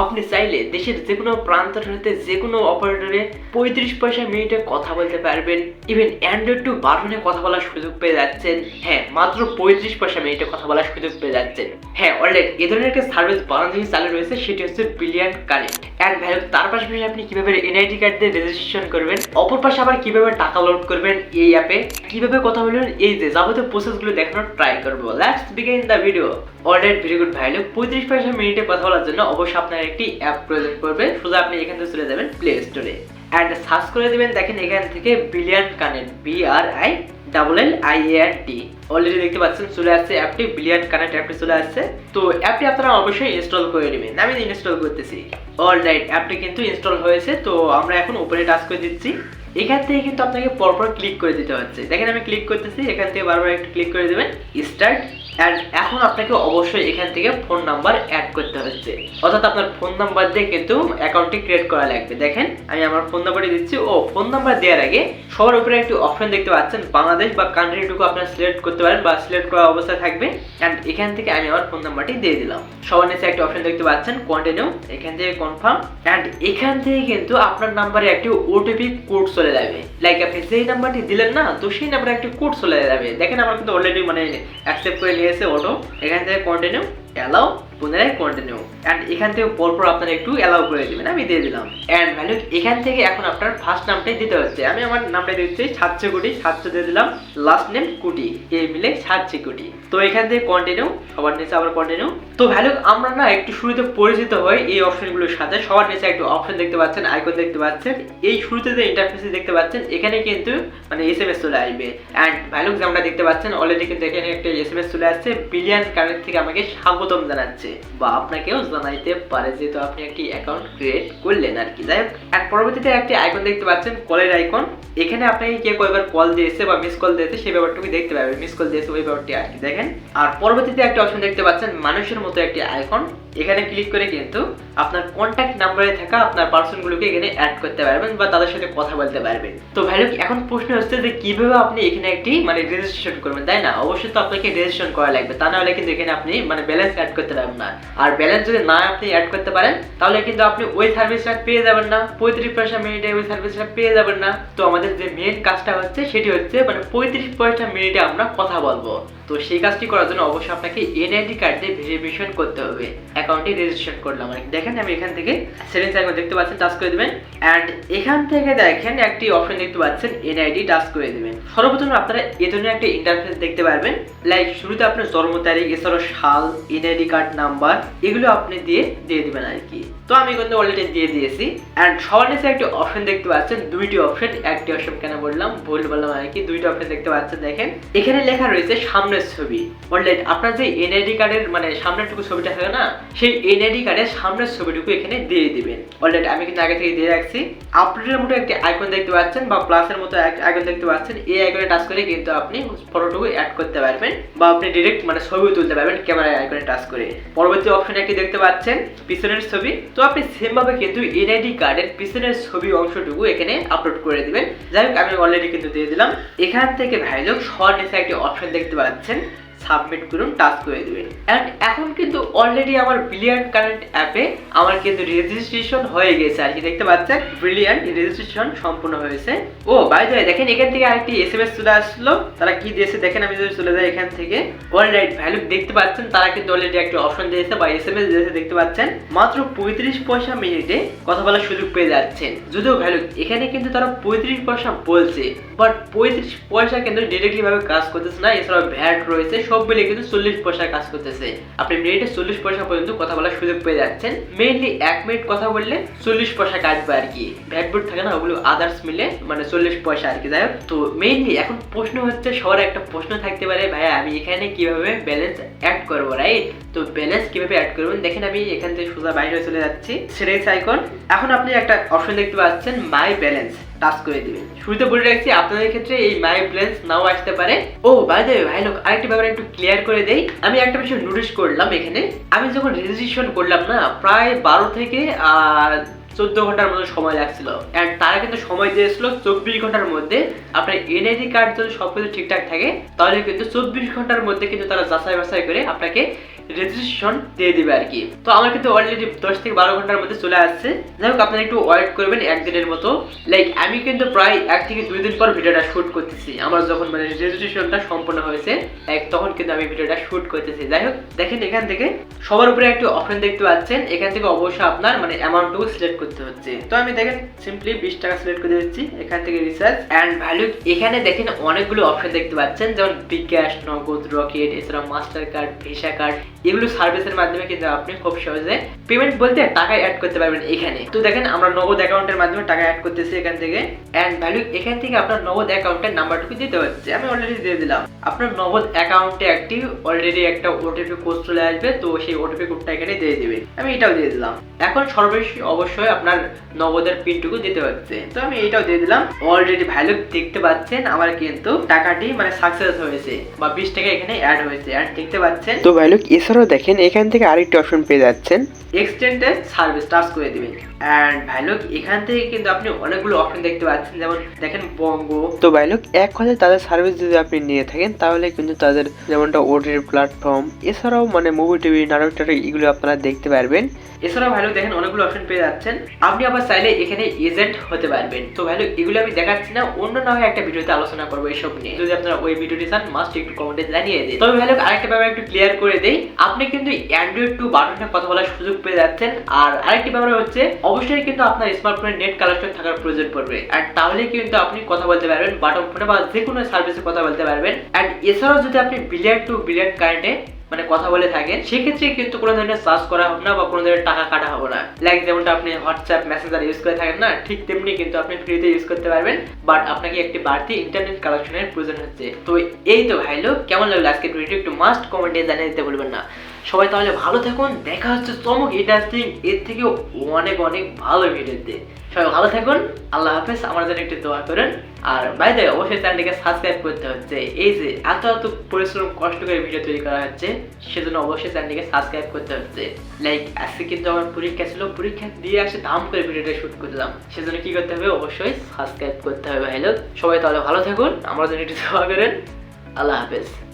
আপনি চাইলে দেশের যে কোনো প্রান্ত হতে যে কোনো অপারেটরে পঁয়ত্রিশ পয়সা মিনিটে কথা বলতে পারবেন। ইভেন অ্যান্ড্রয়েড টু বাটনে কথা বলার সুযোগ পেয়ে যাচ্ছেন। হ্যাঁ মাত্র পঁয়ত্রিশ পয়সা মিনিটে কথা বলার সুযোগ পেয়ে যাচ্ছেন। হ্যাঁ অলরেডি এ ধরনের একটা সার্ভিস বাংলাদেশে চালু রয়েছে, সেটি হচ্ছে বিলিয়ন কানেক্ট অ্যান্ড ভ্যালু তার পাশাপাশি আপনি কীভাবে এনআইডি কার্ড দিয়ে রেজিস্ট্রেশন করবেন, অপর পাশে আবার কীভাবে টাকা লোড করবেন এই অ্যাপে কীভাবে কথা বলবেন, এই যে যাবতীয় প্রসেসগুলো দেখানোর ট্রাই করব। Let's begin the video already very good value পঁয়ত্রিশ পয়সা মিনিটে কথা বলার জন্য অবশ্যই আপনার একটি অ্যাপ প্রয়োজন পড়বে, সোজা আপনি এখান থেকে চলে যাবেন প্লে স্টোরে অ্যান্ড সার্চ করে দেবেন, দেখেন এখান থেকে billion connect I double L I A R T already দেখতে পাচ্ছেন, চলে আসছে অ্যাপটি বিলিয়ন কানেক্ট অ্যাপটি চলে আসছে। তো অ্যাপটি আপনারা অবশ্যই ইনস্টল করে নেবেন। আমি ইনস্টল করতেছি। অলরাইট অ্যাপটি কিন্তু ইনস্টল হয়েছে, তো আমরা এখন উপরে টাচ করে দিচ্ছি। এখান থেকে কিন্তু আপনাকে পরপর ক্লিক করে দিতে হচ্ছে। দেখেন আমি ক্লিক করতেছি, এখান থেকে বারবার একটু ক্লিক করে দেবেন স্টার্ট অ্যান্ড এখন আপনাকে অবশ্যই এখান থেকে ফোন নাম্বার অ্যাড করতে হচ্ছে অর্থাৎ আপনার ফোন নাম্বার দিয়ে কিন্তু অ্যাকাউন্টটি ক্রিয়েট করা লাগবে। দেখেন, আমি আমার ফোন নাম্বারটি দিচ্ছি। ও ফোন নাম্বার দেওয়ার আগে সবার উপরে একটি অপশন দেখতে পাচ্ছেন। বাংলাদেশ বা কান্ট্রিটুকু আপনার সিলেক্ট করতে পারেন বা সিলেক্ট করা অবস্থায় থাকবে। অ্যান্ড এখান থেকে আমি আমার ফোন নাম্বারটি দিয়ে দিলাম। সবার নিচে একটা অপশন দেখতে পাচ্ছেন কন্টিনিউ এখান থেকে কনফার্ম অ্যান্ড এখান থেকে কিন্তু আপনার নাম্বারে একটি ওটিপি কোড চলে যাবে। লাইক আপনি যেই নাম্বারটি দিলেন না, তো সেই নাম্বারে একটি কোড চলে যাবে। দেখেন, আমার কিন্তু অলরেডি মানে অ্যাকসেপ্ট করে নিয়েছে অটো এখান থেকে কন্টিনিউ অ্যালাউ পুনরায় কন্টিনিউ অ্যান্ড এখান থেকে পরপর আপনারা একটু অ্যালাউ করে দিবেন, আমি দিয়ে দিলাম। অ্যান্ড ভ্যালু এখান থেকে এখন আপনার ফার্স্ট নামটাই দিতে হচ্ছে। আমি আমার নামটা দিচ্ছি সাতশো কোটি সাতশো দিয়ে দিলাম লাস্ট নেম কুটি এই মিলে সাতশো কোটি তো এখান থেকে কন্টিনিউ সবার নিচে আবার কন্টিনিউ তো ভ্যালু আমরা না একটু শুরুতে পরিচিত হই এই অপশনগুলোর সাথে। সবার নিচে একটু অপশন দেখতে পাচ্ছেন আইকন দেখতে পাচ্ছেন। এই শুরুতে যে ইন্টারফেস দেখতে পাচ্ছেন, এখানে কিন্তু মানে এস এম এস চলে আসবে। অ্যান্ড ভ্যালু যেমনটা দেখতে পাচ্ছেন অলরেডি কিন্তু এখানে একটা এস এম এস চলে আসছে। বিলিয়ন কারেন্ট থেকে আমাকে স্বাগতম জানাচ্ছে বা আপনাকেও জানাইতে পারে যেহেতু আপনি একটি অ্যাকাউন্ট ক্রিয়েট করলেন আর কি। যাই হোক, আর পরবর্তীতে একটি আইকন দেখতে পাচ্ছেন কলের আইকন এখানে আপনাকে কে কয়বার কল দিয়েছে বা মিস কল দিয়েছে সেই ব্যাপারটুকু দেখতে পাবেন মিস কল দিয়েছে ওই ব্যাপারটি আর কি। দেখেন, আর পরবর্তীতে একটা অপশন দেখতে পাচ্ছেন, মানুষের মতো একটি আইকন এখানে ক্লিক করে কিন্তু আপনার কন্ট্যাক্ট নাম্বারে থাকা আপনার পার্সনগুলোকে এখানে অ্যাড করতে পারবেন বা তাদের সাথে কথা বলতে পারবেন। তো ভ্যালু এখন প্রশ্ন হচ্ছে যে কীভাবে আপনি এখানে একটি মানে রেজিস্ট্রেশন করবেন, তাই না? অবশ্যই তো আপনাকে রেজিস্ট্রেশন করা লাগবে। তা না হলে কিন্তু এখানে আপনি মানে ব্যালেন্স অ্যাড করতে পারবেন না। আর ব্যালেন্স যদি না আপনি অ্যাড করতে পারেন, তাহলে কিন্তু আপনি ওই সার্ভিসটা পেয়ে যাবেন না। পঁয়ত্রিশ পয়সা মিনিটে ওই সার্ভিসটা পেয়ে যাবেন না। তো আমাদের যে মেন কাজটা হচ্ছে, সেটি হচ্ছে মানে পঁয়ত্রিশ পয়সা মিনিটে আমরা কথা বলব। তো সেই কাজটি করার জন্য অবশ্যই আপনাকে এনআইডি কার্ড দিয়ে ভেরিফিকেশন করতে হবে। অ্যাকাউন্টে রেজিস্ট্রেশন করলাম। আর দেখেন আমি এখান থেকে সেটিংস আইকন দেখতে পাচ্ছেন টাচ করে দিবেন। অ্যান্ড এখান থেকে দেখেন একটি অপশন দেখতে পাচ্ছেন এনআইডি টাচ করে দেবেন। সর্বপ্রথম আপনারা এ ধরনের একটা ইন্টারফেস দেখতে পারবেন। লাইক শুরুতে আপনার জন্ম তারিখ, এছাড়াও সাল এনআইডি কার্ড নাম্বার এগুলো আপনি দিয়ে দিয়ে দেবেন আর কি। তো আমি কিন্তু অলরেডি দিয়ে দিয়েছি। অ্যান্ড সবার নিচে একটি অপশন দেখতে পাচ্ছেন, দুইটি অপশন একটি অপশন কেন বললাম? ভুল বললাম আর কি? দুইটি অপশন দেখতে পাচ্ছেন, দেখেন। এখানে লেখা রয়েছে সামনের ছবি। অলরেডি আপনার যে এনআইডি কার্ডের মানে সামনেরটুকু ছবিটা থাকে না, সেই এনআইডি কার্ডের সামনের ছবিটুকু এখানে দিয়ে দিবেন। অলরেডি আমি কিন্তু আগে থেকে দিয়ে রাখছি। আপলোডের মতো একটি আইকন দেখতে পাচ্ছেন বা প্লাসের মতো আইকন দেখতে পাচ্ছেন, এই আইকনে টাচ করে কিন্তু আপনি ফটোটুকু অ্যাড করতে পারবেন বা আপনি ডিরেক্ট মানে ছবিও তুলতে পারবেন ক্যামেরা আইকনে টাচ করে। পরবর্তী অপশন একটি দেখতে পাচ্ছেন, পিছনের ছবি। তো আপনি সেমভাবে কিন্তু এনআইডি কার্ডের পিছনের ছবি অংশটুকু এখানে আপলোড করে দিবেন। যাই হোক, আমি অলরেডি কিন্তু দিয়ে দিলাম। এখান থেকে ভাইলোক সবার নিচে একটি অপশন দেখতে পাচ্ছেন। সাবমিট করুন টাচ করে দিবেন। অ্যান্ড এখন কিন্তু অলরেডি আমার ব্রিলিয়ান্ট কারেন্ট অ্যাপে আমার কিন্তু রেজিস্ট্রেশন হয়ে গেছে। আর কি দেখতে পাচ্ছেন? ব্রিলিয়ান্ট রেজিস্ট্রেশন সম্পূর্ণ হয়েছে। ও বাই দ্য দেখেন এখান থেকে আরেকটি এসএমএস চলে আসলো। তারা কি দিয়েছে? দেখেন, আমি যদি চলে যাই এখান থেকে। অলরাইট ভ্যালু দেখতে পাচ্ছেন, তারা কিন্তু অলরেডি একটি অপশন দিয়েছে বা এস এম এস দিয়েছে, দেখতে পাচ্ছেন। মাত্র পঁয়ত্রিশ পয়সা মিনিটে কথা বলার সুযোগ পেয়ে যাচ্ছেন। যদিও ভ্যালু এখানে কিন্তু তারা পঁয়ত্রিশ পয়সা বলছে। বাট পঁয়ত্রিশ পয়সা কিন্তু ডিরেক্টলি ভাবে কাজ করতেছে না। এছাড়াও ভ্যাট রয়েছে সব মিলে কিন্তু চল্লিশ পয়সা কাজ করতেছে। আপনি মিনিটে চল্লিশ পয়সা পর্যন্ত কথা বলার সুযোগ পেয়ে যাচ্ছেন। মেইনলি এক মিনিট কথা বললে চল্লিশ পয়সা কাটবে আর কি। বুট থাকে না, ওগুলো আদার্স মিলে মানে চল্লিশ পয়সা আর কি। যাই তো মেইনলি এখন প্রশ্ন হচ্ছে, সবার একটা প্রশ্ন থাকতে পারে, ভাইয়া, আমি এখানে কীভাবে ব্যালেন্স অ্যাড করব? রাইট তো ব্যালেন্স কীভাবে অ্যাড করবেন দেখেন আমি এখান থেকে সোজা বাইরে চলে যাচ্ছি। সেটাই আইকন এখন আপনি একটা অপশন দেখতে পাচ্ছেন মাই ব্যালেন্স টাচ করে দিবেন শুরুতে বলে রাখছি, আপনাদের ক্ষেত্রে এই মাই ব্যালেন্স নাও আসতে পারে। ও বাই দ্য ভাই লোক আরেকটা ব্যাপার একটু ক্লিয়ার করে দেই। আমি একটা বিষয় নোটিস করলাম এখানে। আমি যখন রেজিস্ট্রেশন করলাম না, প্রায় বারো থেকে চোদ্দ ঘণ্টার মতো সময় লাগছিল। অ্যান্ড তারা কিন্তু সময় দিয়েছিল চব্বিশ ঘণ্টার মধ্যে। আপনার এনআইডি কার্ড যদি সব কিছু ঠিকঠাক থাকে, তাহলে কিন্তু চব্বিশ ঘণ্টার মধ্যে কিন্তু তারা যাচাই বাছাই করে আপনাকে রেজিস্ট্রেশন দিয়ে দিবে আর কি। তো আমার কিন্তু অলরেডি দশ থেকে বারো ঘণ্টার মধ্যে চলে আসছে। যাই হোক, আপনারা একটু ওয়েট করবেন একদিনের মতো। লাইক আমি কিন্তু প্রায় এক থেকে দুই দিন পর ভিডিওটা শুট করতেছি। আমার যখন মানে রেজিস্ট্রেশনটা সম্পূর্ণ হয়েছে লাইক তখন কিন্তু আমি ভিডিওটা শুট করতেছি। যাই হোক, দেখেন এখান থেকে সবার উপরে একটু অপশন দেখতে পাচ্ছেন। এখান থেকে অবশ্যই আপনার মানে অ্যামাউন্টটুকু সিলেক্ট করতে হচ্ছে। তো আমি দেখেন সিম্পলি বিশ টাকা সিলেক্ট করে দিচ্ছি। এখান থেকে রিচার্জ অ্যান্ড ভ্যালু এখানে দেখেন অনেকগুলো অপশন দেখতে পাচ্ছেন। যেমন বিকাশ নগদ রকেট এছাড়া মাস্টার কার্ড ভিসা কার্ড এগুলো সার্ভিসের মাধ্যমে কিন্তু আপনি খুব সহজে পেমেন্ট বলতে টাকা অ্যাড করতে পারবেন এখানে। তো দেখেন, আমরা নগদ অ্যাকাউন্টের মাধ্যমে টাকা অ্যাড করতেছি এখান থেকে। অ্যান্ড ভ্যালু এখান থেকে আপনার নগদ অ্যাকাউন্টের নাম্বারটুকু দিতে হচ্ছে। আমি অলরেডি দিয়ে দিলাম। আপনার নগদ অ্যাকাউন্টে একটি অলরেডি একটা ওটিপি কোড চলে আসবে, তো সেই ওটিপি কোডটা এখানে দিয়ে দিবে। আমি এটাও দিয়ে দিলাম। এখন সর্বশেষ অবশ্যই আপনার নগদের পিনটুকু দিতে হচ্ছে। তো আমি এটাও দিয়ে দিলাম। অলরেডি ভ্যালু দেখতে পাচ্ছেন, আমার কিন্তু টাকাটি মানে সাকসেস হয়েছে বা বিশ টাকা এখানে অ্যাড হয়েছে। আর দেখতে পাচ্ছেন তো ভাইলুক এছাড়াও দেখেন এখান থেকে আরেকটি অপশন পেয়ে যাচ্ছেন। এক্সটেন্ডেড সার্ভিস টাচ করে দিবেন। অ্যান্ড ভাইলোক এখান থেকে কিন্তু আপনি অনেকগুলো অপশন দেখতে পাচ্ছেন। যেমন দেখেন বঙ্গ তো ভাইলুক এক কথায় তাদের সার্ভিস যদি আপনি নিয়ে থাকেন তাহলে কিন্তু তাদের যেমনটা ওটির প্ল্যাটফর্ম এছাড়াও মানে মুভি টিভি নাটক টাটক এগুলো আপনারা দেখতে পারবেন। এছাড়াও ভালো দেখেন অনেকগুলো অপশন পেয়ে যাচ্ছেন। আপনি আবার চাইলে এখানে এজেন্ট হতে পারবেন। তো ভালো এগুলো আমি দেখাচ্ছি না অন্য না হয় একটা ভিডিওতে আলোচনা করব এইসব নিয়ে। যদি আপনারা ওই ভিডিওটি চান মাস্ট একটু কমেন্টে জানিয়ে দিন। তবে ভালো আরেকটা ব্যাপার একটু ক্লিয়ার করে দেই। আপনি কিন্তু অ্যান্ড্রয়েড টু বাটনে কথা বলার সুযোগ পেয়ে যাচ্ছেন। আর আরেকটি ব্যাপার হচ্ছে অবশ্যই কিন্তু আপনার স্মার্টফোনে নেট কানেকশন থাকার প্রয়োজন পড়বে। আর তাহলে কিন্তু আপনি কথা বলতে পারবেন বাটন ফোনে বা যে কোনো সার্ভিসে কথা বলতে পারবেন। অ্যান্ড এছাড়াও যদি আপনি বিলিয়ন টু বিলিয়ন কারেন্টে মানে কথা বলে থাকেন, সেক্ষেত্রে কিন্তু কোনো ধরনের সার্চ করা হবে না বা কোনো ধরনের টাকা কাটা হবে না। লাইক যেমনটা আপনি হোয়াটসঅ্যাপ মেসেঞ্জার ইউজ করে থাকেন না, ঠিক তেমনি কিন্তু আপনি ফ্রিতে ইউজ করতে পারবেন। বাট আপনাকে একটি বাড়তি ইন্টারনেট কানেকশনের প্রয়োজন হচ্ছে। তো এই তো ভাইলো কেমন লাগল ভিডিও একটু মাস্ট কমেন্টে জানিয়ে দিতে বলবেন না। সবাই তাহলে ভালো থাকুন। দেখা হচ্ছে চমক ইন্টারেস্টিং এর থেকেও অনেক অনেক ভালো ভিডিওতে সবাই ভালো থাকুন। আল্লাহ হাফেজ। আমার জন্য একটু দোয়া করেন। আর বাইরে অবশ্যই চ্যানেলটিকে সাবস্ক্রাইব করতে হচ্ছে। এই যে এত এত পরিশ্রম, কষ্ট করে ভিডিও তৈরি করা হচ্ছে, সেজন্য অবশ্যই চ্যানেলটিকে সাবস্ক্রাইব করতে হচ্ছে। লাইক আজকে কিন্তু আমার পরীক্ষা ছিল। পরীক্ষা দিয়ে আসে দাম করে ভিডিওটা শুট করলাম। সেজন্য কি করতে হবে? অবশ্যই সাবস্ক্রাইব করতে হবে হ্যালো সবাই তাহলে ভালো থাকুন। আমার জন্য একটু দোয়া করেন। আল্লাহ হাফেজ।